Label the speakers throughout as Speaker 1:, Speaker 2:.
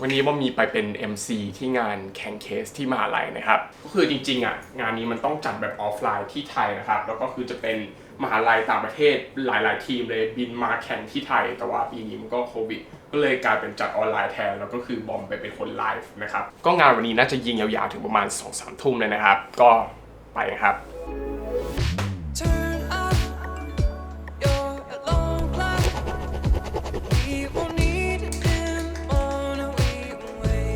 Speaker 1: วันนี้ว่ามีไปเป็น MC ที่งานแข่งเคสที่มหาลัยนะครับ ก็คือจริงๆอะงานนี้มันต้องจัดแบบออฟไลน์ที่ไทยนะครับ แล้วก็คือจะเป็นมหาลัยต่างประเทศหลายๆ ทีมเลยบินมาแข่งที่ไทย แต่ว่าปีนี้มันก็โควิด ก็เลยกลายเป็นจัดออนไลน์แทน แล้วก็คือบอมไปเป็นคนไลฟ์นะครับ ก็งานวันนี้น่าจะยิงยาวๆถึงประมาณ 2-3 ทุ่มเลยนะครับ ก็ไปครับ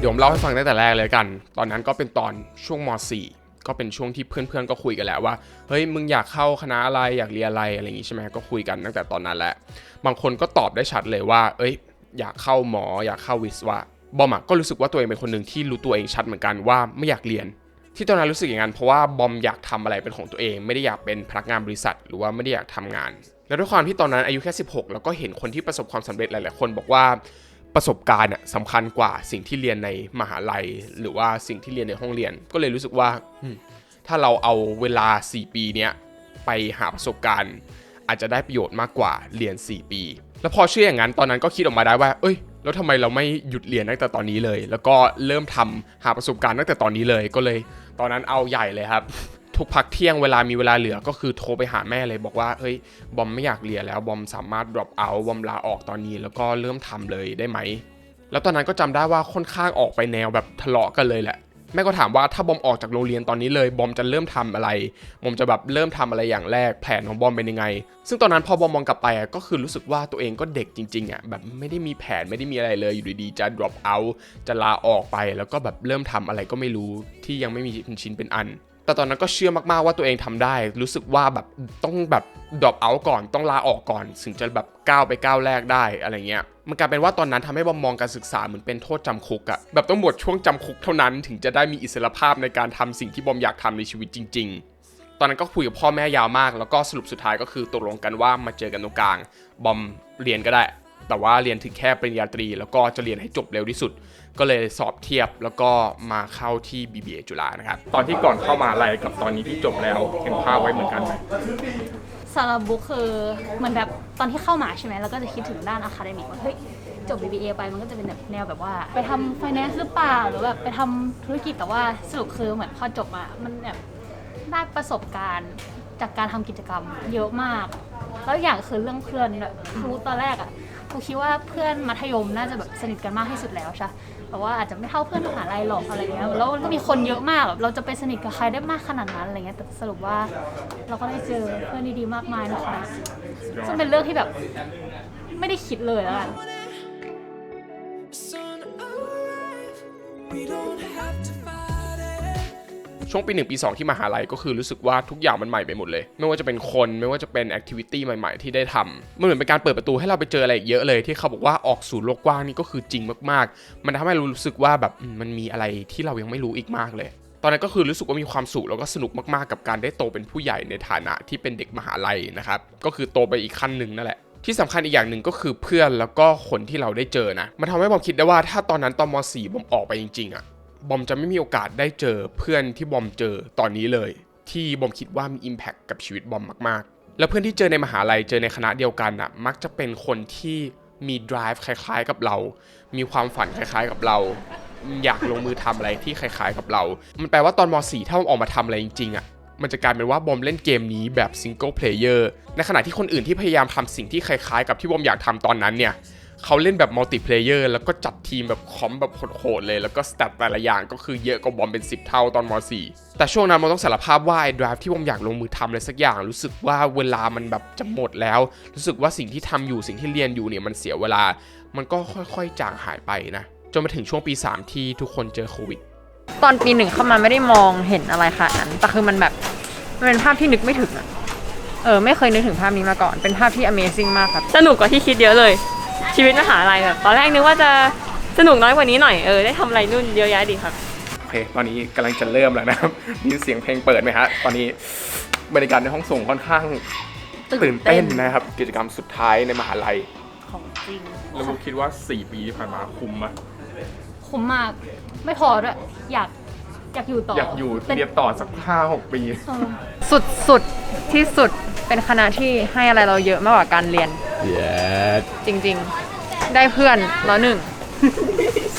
Speaker 1: เดี๋ยวผมเล่าให้ฟังตั้งแต่แรกเลยกัน ตอนนั้นก็เป็นตอนช่วงม .4 ก็เป็นช่วงที่เพื่อนๆก็คุยกันแล้วว่า เฮ้ยมึงอยากเข้าคณะอะไรอยากเรียนอะไรอะไรอย่างงี้ใช่ไหมก็คุยกันตั้งแต่ตอนนั้นแหละ บางคนก็ตอบได้ชัดเลยว่า เอ้ย อยากเข้าหมอ อยากเข้าวิศวะ บอมก็รู้สึกว่าตัวเองเป็นคนหนึ่งที่รู้ตัวเองชัดเหมือนกันว่าไม่อยากเรียน ที่ตอนนั้นรู้สึกอย่างนั้นเพราะว่าบอมอยากทำอะไรเป็นของตัวเอง ไม่ได้อยากเป็นพนักงานบริษัท หรือว่าไม่ได้อยากทำงาน แล้วด้วยความที่ตอนนั้นอายุแค่ 16 แล้วก็เห็นคนที่ประสบความสำเร็จหลายๆคนบอกว่า ประสบการณ์สำคัญกว่าสิ่งที่เรียนในมหาลัย หรือว่าสิ่งที่เรียนในห้องเรียน ก็เลยรู้สึกว่าถ้าเราเอาเวลา 4 ปีเนี้ยไปหาประสบการณ์ อาจจะได้ประโยชน์มากกว่าเรียน 4 ปี แล้วพอเชื่ออย่างนั้นตอนนั้นก็คิดออกมาได้ว่า เอ้ย แล้วทำไมเราไม่หยุดเรียนตั้งแต่ตอนนี้เลย แล้วก็เริ่มทำหาประสบการณ์ตั้งแต่ตอนนี้เลยก็เลย ตอนนั้นเอาใหญ่เลยครับ ทุกพักเที่ยงเวลามีเวลาเหลือก็คือโทรไปหาแม่เลยบอกว่าเฮ้ยบอมไม่อยากเรียนแล้วบอมสามารถ drop out บอมลาออกตอนนี้ แล้วก็เริ่มทำเลยได้ไหมแล้วตอนนั้นก็จำได้ว่าค่อนข้างออกไปแนวแบบทะเลาะกันเลยแหละแม่ก็ถามว่าถ้าบอมออกจากโรงเรียนตอนนี้เลยบอมจะเริ่มทำอะไรบอมจะแบบเริ่มทำอะไรอย่างแรกแผนของบอมเป็นยังไง ซึ่งตอนนั้นพอบอมมองกลับไปอะก็คือรู้สึกว่าตัวเองก็เด็กจริงๆอะแบบไม่ได้มีแผนไม่ได้มีอะไรเลยอยู่ดีๆจะ drop out จะลาออกไป แล้วก็แบบเริ่มทำอะไรก็ไม่รู้ที่ยังไม่มีเป็นชิ้นเป็นอัน แต่ตอนนั้นก็เชื่อมากๆว่าตัวเองทำได้ รู้สึกว่าแบบต้องแบบ drop out ก่อนต้องลาออกก่อนถึงจะแบบก้าวไปก้าวแรกได้อะไรเงี้ยมันกลายเป็นว่าตอนนั้นทำให้บอมมองการศึกษาเหมือนเป็นโทษจำคุกอะแบบต้องหมดช่วงจำคุกเท่านั้นถึงจะได้มีอิสรภาพในการทำสิ่งที่บอมอยากทำในชีวิตจริง ๆ ตอนนั้นก็คุยกับพ่อแม่ยาวมาก แล้วก็สรุปสุดท้ายก็คือตกลงกันว่ามาเจอกันตรงกลาง บอมเรียนก็ได้ แต่ว่าเรียนถึงแค่ปริญญาตรี แล้วก็จะเรียนให้จบเร็วที่สุด ก็เลยสอบเทียบแล้วก็มาเข้าที่ BBA จุฬานะครับ ตอนที่ก่อนเข้ามาอะไรกับตอนนี้ที่จบแล้วเห็นภาพไว้เหมือนกันไหม
Speaker 2: สำหรับบุ๊คคือเหมือนแบบตอนที่เข้ามาใช่ไหมเราก็จะคิดถึงด้านอะคาเดมิกว่าเฮ้ยจบ BBA ไปมันก็จะเป็นแบบแนวแบบว่า ไปทำ finance หรือเปล่าหรือแบบไปทำธุรกิจแต่ว่าสรุปคือเหมือนพอจบมามันแบบได้ประสบการณ์จากการทำกิจกรรมเยอะมาก แล้วอย่างคือเรื่องเพื่อนแบบรู้ตอนแรกอะ กูคิดว่าเพื่อนมัธยมน่าจะแบบสนิทกันมากที่สุดแล้วใช่แต่ว่าอาจจะไม่เท่าเพื่อนมหาลัยหรอกอะไรเงี้ยแล้วก็มีคนเยอะมากแบบเราจะไปสนิทกับใครได้มากขนาดนั้นอะไรเงี้ยแต่สรุปว่าเราก็ได้เจอเพื่อนดีๆมากมายนะคะซึ่งเป็นเรื่องที่แบบไม่ได้คิดเลยแล้วกัน
Speaker 1: ช่วงปีหนึ่งปี 2 ที่มหาลัยก็คือรู้สึกว่าทุกอย่างมันใหม่ไปหมดเลย ไม่ว่าจะเป็นคนไม่ว่าจะเป็นแอคทิวิตี้ใหม่ๆ ที่ได้ทำมันเหมือนเป็นการเปิดประตูให้เราไปเจออะไรเยอะเลย ที่เขาบอกว่าออกสู่โลกกว้างนี่ก็คือจริงมากๆ มันทำให้เรารู้สึกว่าแบบมันมีอะไรที่เรายังไม่รู้อีกมากเลย ตอนนั้นก็คือรู้สึกว่ามีความสุขแล้วก็สนุกมากๆ กับการได้โตเป็นผู้ใหญ่ในฐานะที่เป็นเด็กมหาลัยนะครับก็คือโตไปอีกขั้นหนึ่งนั่นแหละที่สำคัญอีกอย่างหนึ่งก็คือเพื่อนแล้วก็คนที่เราได้เจอนะ มันทำให้บอมคิดได้ว่าถ้าตอนนั้นตอนม .4 บอมออกไปจริงๆอะ บอมจะไม่มีโอกาสได้เจอเพื่อนที่บอมเจอตอนนี้เลย ที่บอมคิดว่ามี Impact กับชีวิตบอมมากๆ แล้วเพื่อนที่เจอในมหาลัยเจอในคณะเดียวกันอะมักจะเป็นคนที่มี drive คล้ายๆกับเรา มีความฝันคล้ายๆกับเรา อยากลงมือทำอะไรที่คล้ายๆกับเรา มันแปลว่าตอนม .4 ถ้าบอมออกมาทำอะไรจริงๆอะมันจะกลายเป็นว่าบอมเล่นเกมนี้แบบซิงเกิลเพลเยอร์ในขณะที่คนอื่นที่พยายามทำสิ่งที่คล้ายๆ กับที่บอมอยากทำตอนนั้นเนี่ย เขาเล่นแบบมัลติเพลเยอร์แล้วก็จัดทีมแบบคอมแบบโหดๆเลย แล้วก็สแตทแต่ละอย่างก็คือเยอะกว่าบอมเป็น 10 เท่าตอนม .4 แต่ช่วงนั้นมันต้องสารภาพว่าไอ้ดราฟที่บอมอยากลงมือทำอะไรสักอย่าง รู้สึกว่าเวลามันแบบจะหมดแล้ว รู้สึกว่าสิ่งที่ทำอยู่สิ่งที่เรียนอยู่เนี่ยมันเสียเวลา มันก็ค่อยๆจางหายไปนะจนมาถึงช่วงปี 3 ที่ทุกคนเจอโควิด
Speaker 3: ตอนปีหนึ่งเข้ามาไม่ได้มองเห็นอะไรขนาดนั้นแต่คือมันแบบมันเป็นภาพที่นึกไม่ถึงอะเออไม่เคยนึกถึงภาพนี้มาก่อน เป็นภาพที่ Amazing มากครับ
Speaker 4: สนุกกว่าที่คิดเยอะเลย ชีวิตมหาลัยแบบตอนแรกนึกว่าจะสนุกน้อยกว่านี้หน่อยเออได้ทำอะไรนู่นเยอะแยะดีครับ
Speaker 1: โอเค ตอนนี้กำลังจะเริ่มแล้วนะครับ มีเสียงเพลงเปิดไหมฮะ ตอนนี้บรรยากาศในห้องส่งค่อนข้างตื่นเต้นนะครับ กิจกรรมสุดท้ายในมหาลัย
Speaker 2: ของจริง
Speaker 1: แล้วผมคิดว่า 4 ปีที่ผ่านมาคุ้มไหม
Speaker 2: คุ้มมาก ไม่พอด้วยอยากอยากอยู่ต่อ
Speaker 1: อ
Speaker 2: อ
Speaker 1: ยากอยู่
Speaker 2: เป็น
Speaker 1: เรียนต่อสัก 5-6 ปี
Speaker 2: เออ
Speaker 3: สุดสุดที่สุด เป็นคณะที่ให้อะไรเราเยอะมากกว่าการเรียนจริงๆ ได้เพื่อนแล้วหนึ่ง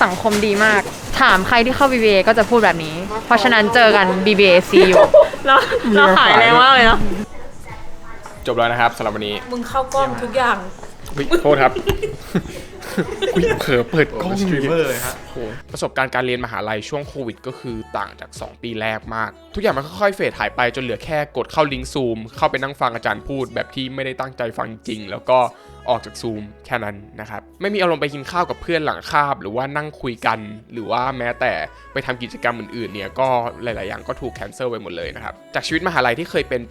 Speaker 3: สังคมดีมาก ถามใครที่เข้า BBA ก็จะพูดแบบนี้ เพราะฉะนั้นเจอกัน BBA see you
Speaker 4: เราเราขายแรงมากเลยเนาะ
Speaker 1: จบแล้วนะครับสำหรับวันนี้
Speaker 4: มึงเข้ากล้องทุกอย่าง
Speaker 1: อุ๊ยโทษครับ อุ๊ยเผลอเปิดกล้อง
Speaker 5: สตรีมเมอร์เลยฮะ
Speaker 1: โอ้โหประสบการณ์การเรียนมหาลัยช่วงโควิด ก็คือต่างจาก 2 ปีแรกมาก ทุกอย่างมันค่อยๆเฟดหายไปจนเหลือแค่กดเข้าลิงก์ซูม เข้าไปนั่งฟังอาจารย์พูด แบบที่ไม่ได้ตั้งใจฟังจริง แล้วก็ออกจากซูมแค่นั้นนะครับ ไม่มีอารมณ์ไปกินข้าวกับเพื่อนหลังคาบ หรือว่านั่งคุยกัน หรือว่าแม้แต่ไปทำกิจกรรมอื่นๆเนี่ยก็หลายๆอย่างก็ถูกแคนเซิลไปหมดเลยนะครับจากชีวิตมหาลัยที่เคยเป็น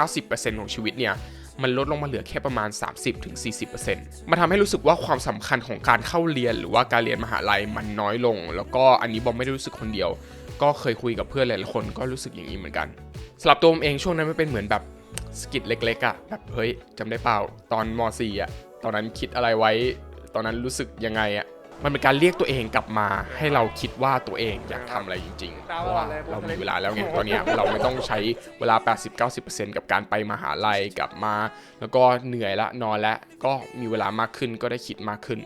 Speaker 1: 80-90%ของชีวิตเนี่ย มันลดลงมาเหลือแค่ประมาณ 30-40%มันทำให้รู้สึกว่าความสำคัญของการเข้าเรียน หรือว่าการเรียนมหาลัยมันน้อยลง แล้วก็อันนี้บอมไม่ได้รู้สึกคนเดียว ก็เคยคุยกับเพื่อนหลายๆคนก็รู้สึกอย่างนี้เหมือนกันสำหรับตัวผมเองช่วงนั้นมันเป็นเหมือนแบบสกิดเล็กๆอะแบบเฮ้ยจำได้เปล่า ตอนม .4 อะตอนนั้นคิดอะไรไว้ ตอนนั้นรู้สึกยังไงอะ มันเป็นการเรียกตัวเองกลับมา ให้เราคิดว่าตัวเองอยากทำอะไรจริงๆเพราะว่าเรามีเวลาแล้วไงตอนเนี้ยเราไม่ต้องใช้เวลา 80-90%กับการไปมหาลัยกลับมา แล้วก็เหนื่อยละนอนละก็มีเวลามากขึ้นก็ได้คิดมากขึ้น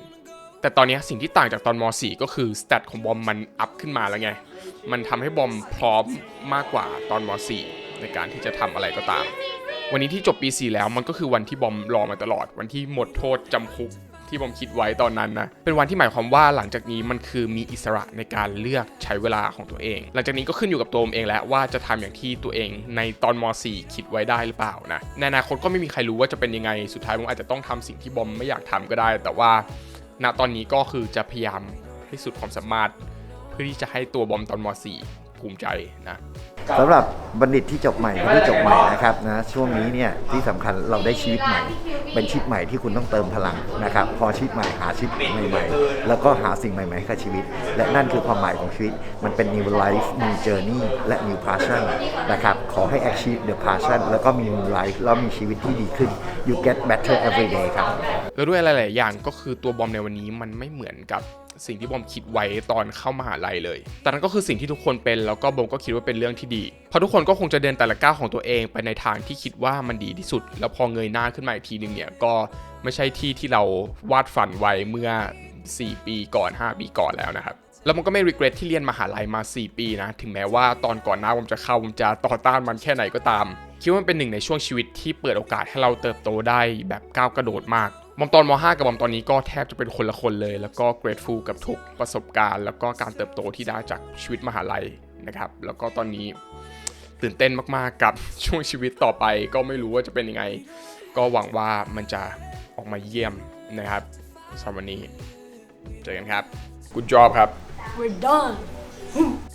Speaker 1: แต่ตอนเนี้ยสิ่งที่ต่างจากตอน ม .4 ก็คือสเตตของบอมมันอัพขึ้นมาแล้วไง มันทำให้บอมพร้อมมากกว่าตอน ม .4 ในการที่จะทำอะไรก็ตาม วันนี้ที่จบปี 4 แล้วมันก็คือวันที่บอมรอมาตลอด วันที่หมดโทษจำคุก ที่บอมคิดไว้ตอนนั้นนะเป็นวันที่หมายความว่าหลังจากนี้มันคือมีอิสระในการเลือกใช้เวลาของตัวเอง หลังจากนี้ก็ขึ้นอยู่กับตัวผมเองแล้วว่าจะทำอย่างที่ตัวเองในตอนม .4 คิดไว้ได้หรือเปล่านะในอนาคตก็ไม่มีใครรู้ว่าจะเป็นยังไงสุดท้ายผมอาจจะต้องทำสิ่งที่บอมไม่อยากทำก็ได้ แต่ว่าณตอนนี้ก็คือจะพยายามให้สุดความสามารถ เพื่อที่จะให้ตัวบอมตอนม .4 ภูมิใจนะ
Speaker 6: สำหรับบัณฑิตที่จบใหม่หรือที่จบใหม่นะครับนะช่วงนี้เนี่ยที่สำคัญเราได้ชีวิตใหม่ เป็นชีวิตใหม่ที่คุณต้องเติมพลังนะครับพอชีวิตใหม่หาชีวิตใหม่ๆ แล้วก็หาสิ่งใหม่ๆให้กับชีวิต และนั่นคือความหมายของชีวิต มันเป็น new life new journey และ new passion นะครับขอให้ achieve the passion แล้วก็มี new life แล้วมีชีวิตที่ดีขึ้น you get better every day ครับ
Speaker 1: แล้วด้วยหลายๆอย่างก็คือตัวบอมในวันนี้มันไม่เหมือนกับ สิ่งที่บอมคิดไว้ตอนเข้ามหาลัยเลย แต่นั่นก็คือสิ่งที่ทุกคนเป็นแล้วก็บอมก็คิดว่าเป็นเรื่องที่ดี เพราะทุกคนก็คงจะเดินแต่ละก้าวของตัวเองไปในทางที่คิดว่ามันดีที่สุด แล้วพอเงยหน้าขึ้นมาอีกทีหนึงเนี่ยก็ไม่ใช่ที่ที่เราวาดฝันไว้เมื่อ 4 ปีก่อน 5 ปีก่อนแล้วนะครับแล้วมันก็ไม่ regret ที่เรียนมหาลัยมา 4 ปีนะ ถึงแม้ว่าตอนก่อนหน้าผมจะเข้าผมจะต่อต้านมันแค่ไหนก็ตาม คิดว่ามันเป็นหนึ่งในช่วงชีวิตที่เปิดโอกาสให้เราเติบโตได้แบบก้าวกระโดดมาก บอมตอนม .5 กับบอมตอนนี้ก็แทบจะเป็นคนละคนเลย แล้วก็ grateful กับทุกประสบการณ์ แล้วก็การเติบโตที่ได้จากชีวิตมหาลัยนะครับ แล้วก็ตอนนี้ตื่นเต้นมากๆกับช่วงชีวิตต่อไปก็ไม่รู้ว่าจะเป็นยังไง ก็หวังว่ามันจะออกมาเยี่ยมนะครับสำหรับวันนี้ เจอกันครับ good job ครับ
Speaker 7: We're done.